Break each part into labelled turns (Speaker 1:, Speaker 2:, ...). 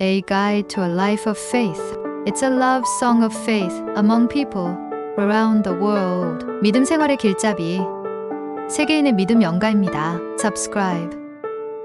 Speaker 1: A Guide to a Life of Faith. It's a love song of faith among people around the world. 믿음 생활의 길잡이. 세계인의 믿음 연가입니다. Subscribe,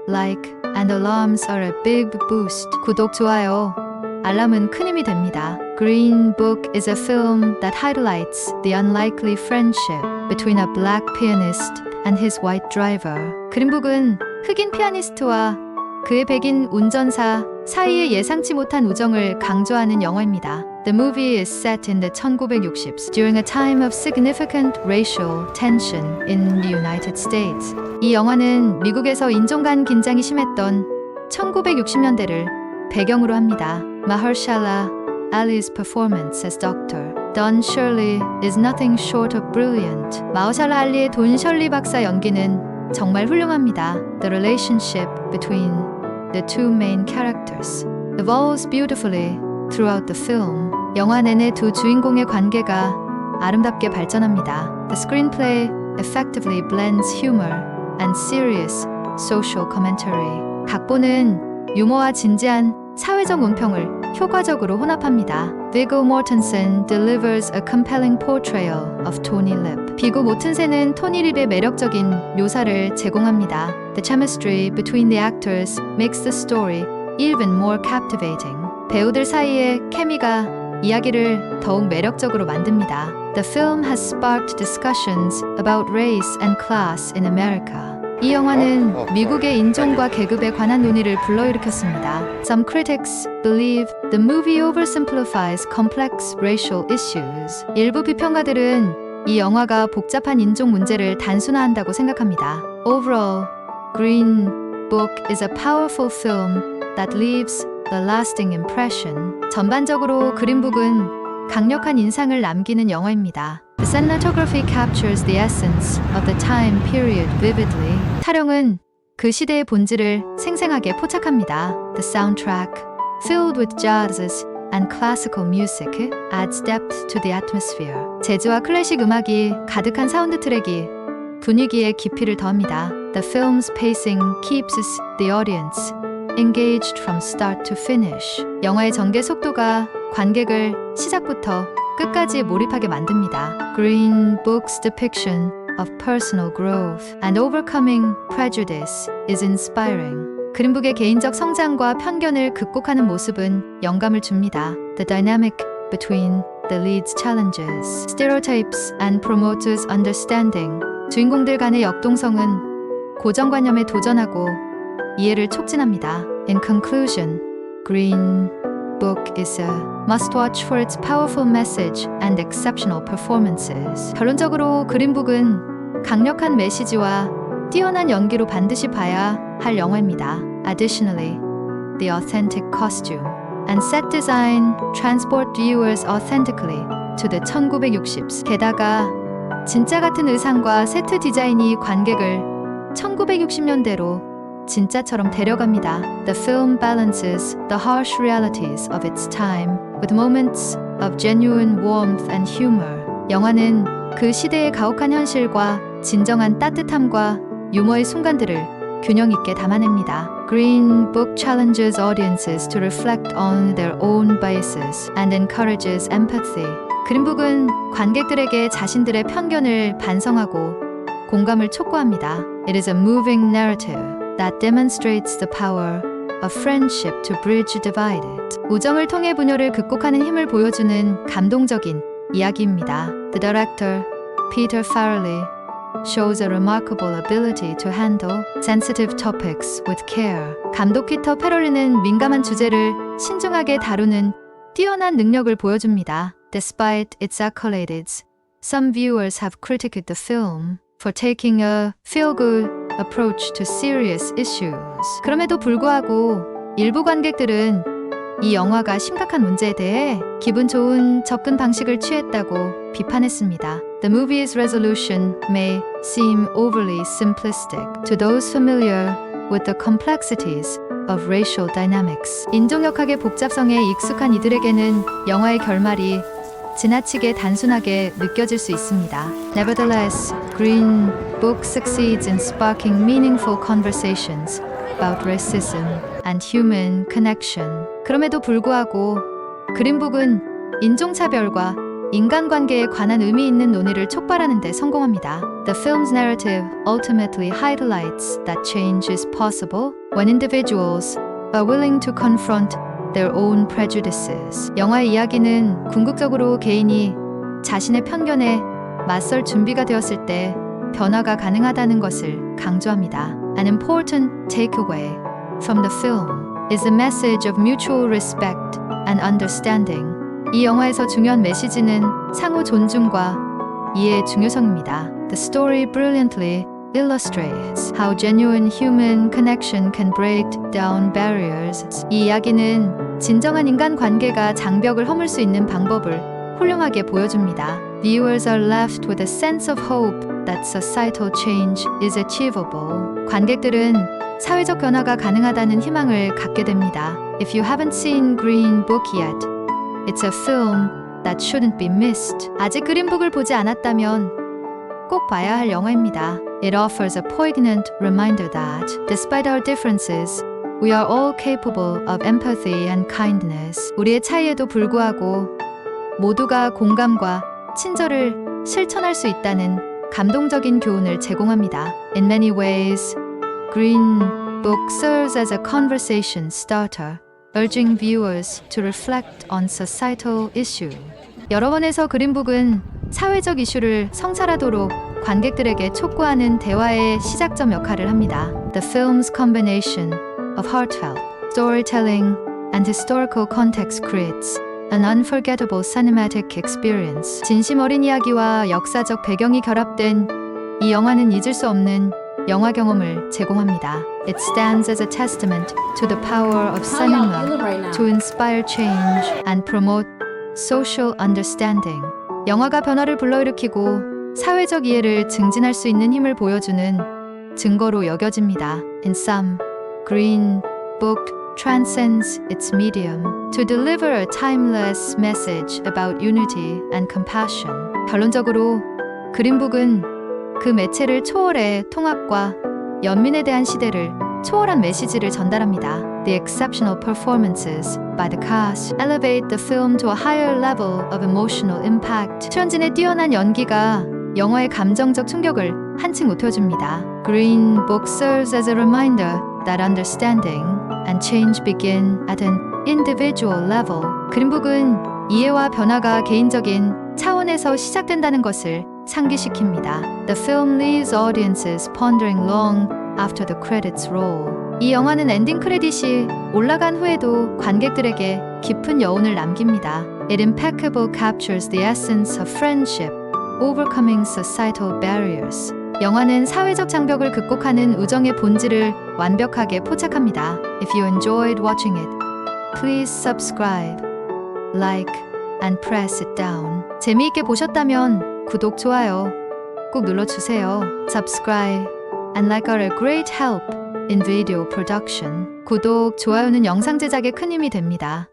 Speaker 1: like, and alarms are a big boost. 구독, 좋아요. 알람은 큰 힘이 됩니다. Green Book is a film that highlights the unlikely friendship between a black pianist and his white driver. 그린북은 흑인 피아니스트와 그의 백인 운전사 사이의 예상치 못한 우정을 강조하는 영화입니다. The movie is set in the 1960s during a time of significant racial tension in the United States. 이 영화는 미국에서 인종 간 긴장이 심했던 1960년대를 배경으로 합니다. Mahershala Ali's performance as Doctor Don Shirley is nothing short of brilliant. 마허샬라 알리의 돈 셜리 박사 연기는 정말 훌륭합니다. The relationship between the two main characters evolves beautifully throughout the film. 영화 내내 두 주인공의 관계가 아름답게 발전합니다. The screenplay effectively blends humor and serious social commentary. 각본은 유머와 진지한 사회적 논평을 효과적으로 혼합합니다. Viggo Mortensen delivers a compelling portrayal of Tony Lip. 비고 모튼센은 토니 립의 매력적인 묘사를 제공합니다. The chemistry between the actors makes the story even more captivating. 배우들 사이의 케미가 이야기를 더욱 매력적으로 만듭니다. The film has sparked discussions about race and class in America. 이 영화는 미국의 인종과 계급에 관한 논의를 불러일으켰습니다. Some critics believe the movie oversimplifies complex racial issues. 일부 비평가들은 이 영화가 복잡한 인종 문제를 단순화한다고 생각합니다. Overall, Green Book is a powerful film that leaves a lasting impression. 전반적으로 그린북은 강력한 인상을 남기는 영화입니다. Cinematography captures the essence of the time period vividly. 타령은 그 시대의 본질을 생생하게 포착합니다. The soundtrack, filled with jazzes and classical music, adds depth to the atmosphere. 재즈와 클래식 음악이 가득한 사운드 트랙이 분위기에 깊이를 더합니다. The film's pacing keeps the audience engaged from start to finish. 영화의 전개 속도가 관객을 시작부터 끝까지 몰입하게 만듭니다. Green Book's depiction of personal growth and overcoming prejudice is inspiring. 그린북의 개인적 성장과 편견을 극복하는 모습은 영감을 줍니다. The dynamic between the lead's challenges, stereotypes and promoters understanding. 주인공들 간의 역동성은 고정관념에 도전하고 이해를 촉진합니다. In conclusion, Green Book is a must-watch for its powerful message and exceptional performances. 결론적으로 그린북은 강력한 메시지와 뛰어난 연기로 반드시 봐야 할 영화입니다. Additionally, the authentic costume and set design transport viewers authentically to the 1960s. 게다가 진짜 같은 의상과 세트 디자인이 관객을 1960년대로 진짜처럼 데려갑니다. The film balances the harsh realities of its time with moments of genuine warmth and humor. 영화는 그 시대의 가혹한 현실과 진정한 따뜻함과 유머의 순간들을 균형 있게 담아냅니다. Green Book challenges audiences to reflect on their own biases and encourages empathy. 그린북은 관객들에게 자신들의 편견을 반성하고 공감을 촉구합니다. It is a moving narrative that demonstrates the power of friendship to bridge divided. 우정을 통해 분열을 극복하는 힘을 보여주는 감동적인 이야기입니다. The director, Peter Farrelly, shows a remarkable ability to handle sensitive topics with care. 감독 피터 페럴리는 민감한 주제를 신중하게 다루는 뛰어난 능력을 보여줍니다. Despite its accolades, some viewers have critiqued the film for taking a feel-good approach to serious issues. 그럼에도 불구하고 일부 관객들은 이 영화가 심각한 문제에 대해 기분 좋은 접근 방식을 취했다고 비판했습니다. The movie's resolution may seem overly simplistic to those familiar with the complexities of racial dynamics. 인종역학의 복잡성에 익숙한 이들에게는 영화의 결말이 지나치게 단순하게 느껴질 수 있습니다. Nevertheless, Green Book succeeds in sparking meaningful conversations about racism and human connection. 그럼에도 불구하고 그린북은 인종차별과 인간관계에 관한 의미 있는 논의를 촉발하는 데 성공합니다. The film's narrative ultimately highlights that change is possible when individuals are willing to confront their own prejudices. 영화의 이야기는 궁극적으로 개인이 자신의 편견에 맞설 준비가 되었을 때 변화가 가능하다는 것을 강조합니다. An important takeaway from the film is the message of mutual respect and understanding. 이 영화에서 중요한 메시지는 상호 존중과 이해의 중요성입니다. The story brilliantly illustrates how genuine human connection can break down barriers. 이 이야기는 진정한 인간 관계가 장벽을 허물 수 있는 방법을 훌륭하게 보여줍니다. Viewers are left with a sense of hope that societal change is achievable. 관객들은 사회적 변화가 가능하다는 희망을 갖게 됩니다. If you haven't seen Green Book yet, it's a film that shouldn't be missed. 아직 그린북을 보지 않았다면 꼭 봐야 할 영화입니다. It offers a poignant reminder that, despite our differences, we are all capable of empathy and kindness. 우리의 차이에도 불구하고 모두가 공감과 친절을 실천할 수 있다는 감동적인 교훈을 제공합니다. In many ways, Green Book serves as a conversation starter, urging viewers to reflect on societal issue. 여러 번에서 그린북은 사회적 이슈를 성찰하도록 관객들에게 촉구하는 대화의 시작점 역할을 합니다. The film's combination of heartfelt storytelling and historical context creates an unforgettable cinematic experience. 진심 어린 이야기와 역사적 배경이 결합된 이 영화는 잊을 수 없는 영화 경험을 제공합니다. It stands as a testament to the power of cinema to inspire change and promote social understanding. 영화가 변화를 불러일으키고 사회적 이해를 증진할 수 있는 힘을 보여주는 증거로 여겨집니다. In sum, Green Book transcends its medium to deliver a timeless message about unity and compassion. 결론적으로 그린북은 그 매체를 초월해 통합과 연민에 대한 시대를 초월한 메시지를 전달합니다. The exceptional performances by the cast elevate the film to a higher level of emotional impact. 출연진의 뛰어난 연기가 영화의 감정적 충격을 한층 높여줍니다. Green Book serves as a reminder that understanding and change begin at an individual level. 그린북은 이해와 변화가 개인적인 차원에서 시작된다는 것을 상기시킵니다. The film leaves audiences pondering long after the credits roll. 이 영화는 엔딩 크레딧이 올라간 후에도 관객들에게 깊은 여운을 남깁니다. It impeccably captures the essence of friendship, overcoming societal barriers. 영화는 사회적 장벽을 극복하는 우정의 본질을 완벽하게 포착합니다. If you enjoyed watching it, please subscribe, like, and press it down. 재미있게 보셨다면 구독, 좋아요 꼭 눌러주세요. Subscribe and like are a great help in video production. 구독, 좋아요는 영상 제작에 큰 힘이 됩니다.